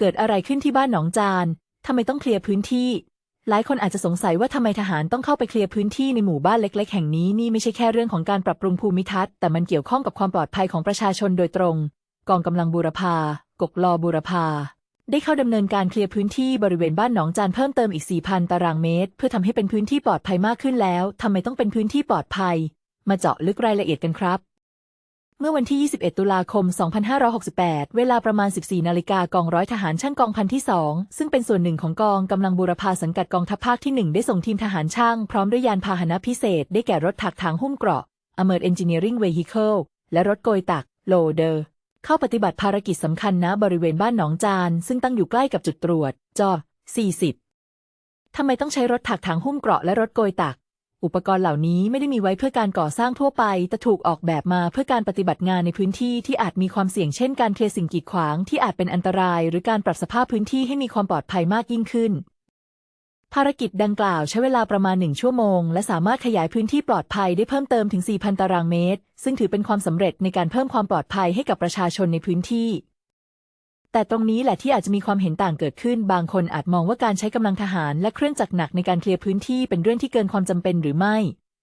เกิดอะไรขึ้นที่บ้านหนองจานทำไมต้องเคลียร์พื้นที่ หลายคนอาจจะสงสัยว่าทำไมทหารต้องเข้าไปเคลียร์พื้นที่ในหมู่บ้านเล็ก ๆ แห่งนี้นี่ไม่ใช่แค่เรื่องของการปรับปรุงภูมิทัศน์แต่มันเกี่ยวข้องกับความปลอดภัยของประชาชนโดยตรง กองกำลังบูรพากกลอบูรพาได้เข้าดำเนินการเคลียร์พื้นที่บริเวณบ้านหนองจานเพิ่มเติมอีก 4,000 ตารางเมตร เพื่อทำให้เป็นพื้นที่ปลอดภัยมากขึ้นแล้วทำไมต้องเป็นพื้นที่ปลอดภัย มาเจาะลึกรายละเอียดกันครับ เมื่อวันที่ 21 ตุลาคม 2568 เวลาประมาณ 14 นาฬิกากองร้อยทหารช่างกองพันที่ 2 ซึ่งเป็นส่วนหนึ่งของกองกำลังบูรพาสังกัดกองทัพภาคที่ 1 ได้ส่งทีมทหารช่าง พร้อมด้วยยานพาหนะพิเศษ ได้แก่รถถักทางหุ้มเกราะ Armored Engineering Vehicle และรถโกยตัก Loader เข้าปฏิบัติภารกิจสำคัญณบริเวณบ้านหนองจาน ซึ่งตั้งอยู่ใกล้กับจุดตรวจจอ40ทำไมต้องใช้รถถักทางหุ้มเกราะและรถโกยตัก อุปกรณ์เหล่านี้ไม่ได้มีไว้เพื่อการก่อสร้างทั่วไป แต่ถูกออกแบบมาเพื่อการปฏิบัติงานในพื้นที่ที่อาจมีความเสี่ยงเช่นการเคลียร์สิ่งกีดขวางที่อาจเป็นอันตราย หรือการปรับสภาพพื้นที่ให้มีความปลอดภัยมากยิ่งขึ้น ภารกิจดังกล่าวใช้เวลาประมาณหนึ่งชั่วโมง และสามารถขยายพื้นที่ปลอดภัยได้เพิ่มเติมถึง 4,000 ตารางเมตร ซึ่งถือเป็นความสำเร็จในการเพิ่มความปลอดภัยให้กับประชาชนในพื้นที่ แต่ตรงนี้แหละที่อาจจะมีความเห็นต่างเกิดขึ้น บางคนอาจมองว่าการใช้กำลังทหารและเครื่องจักรหนักในการเคลียร์พื้นที่เป็นเรื่องที่เกินความจำเป็นหรือไม่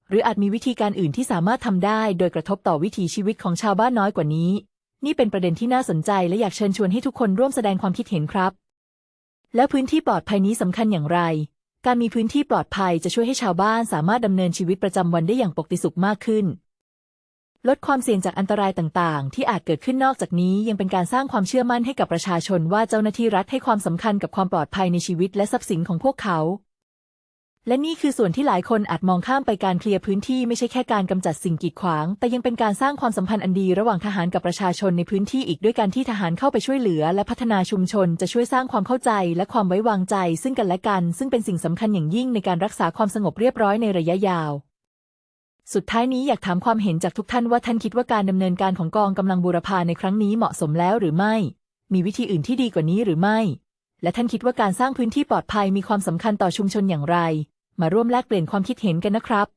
หรืออาจมีวิธีการอื่นที่สามารถทำได้ โดยกระทบต่อวิถีชีวิตของชาวบ้านน้อยกว่านี้ นี่เป็นประเด็นที่น่าสนใจและอยากเชิญชวนให้ทุกคนร่วมแสดงความคิดเห็นครับ แล้วพื้นที่ปลอดภัยนี้สำคัญอย่างไร การมีพื้นที่ปลอดภัยจะช่วยให้ชาวบ้านสามารถดำเนินชีวิตประจำวันได้อย่างปกติสุขมากขึ้น ลดความเสี่ยงจากอันตรายต่างๆ ที่อาจเกิดขึ้นนอกจากนี้ ยังเป็นการสร้างความเชื่อมั่นให้กับประชาชนว่าเจ้าหน้าที่รัฐให้ความสำคัญกับความปลอดภัยในชีวิตและทรัพย์สินของพวกเขา และนี่คือส่วนที่หลายคนอาจมองข้ามไปการเคลียร์พื้นที่ไม่ใช่แค่การกำจัดสิ่งกีดขวาง แต่ยังเป็นการสร้างความสัมพันธ์อันดีระหว่างทหารกับประชาชนในพื้นที่อีกด้วยการที่ทหารเข้าไปช่วยเหลือ และพัฒนาชุมชน จะช่วยสร้างความเข้าใจ และความไว้วางใจ ซึ่งกันและกัน ซึ่งเป็นสิ่งสำคัญอย่างยิ่งในการรักษาความสงบเรียบร้อยในระยะยาว สุดท้ายนี้อยากถามความเห็นจากทุกท่านว่าท่านคิดว่าการดำเนินการของกองกำลังบูรพาในครั้งนี้เหมาะสมแล้วหรือไม่ มีวิธีอื่นที่ดีกว่านี้หรือไม่ และท่านคิดว่าการสร้างพื้นที่ปลอดภัยมีความสำคัญต่อชุมชนอย่างไร มาร่วมแลกเปลี่ยนความคิดเห็นกันนะครับ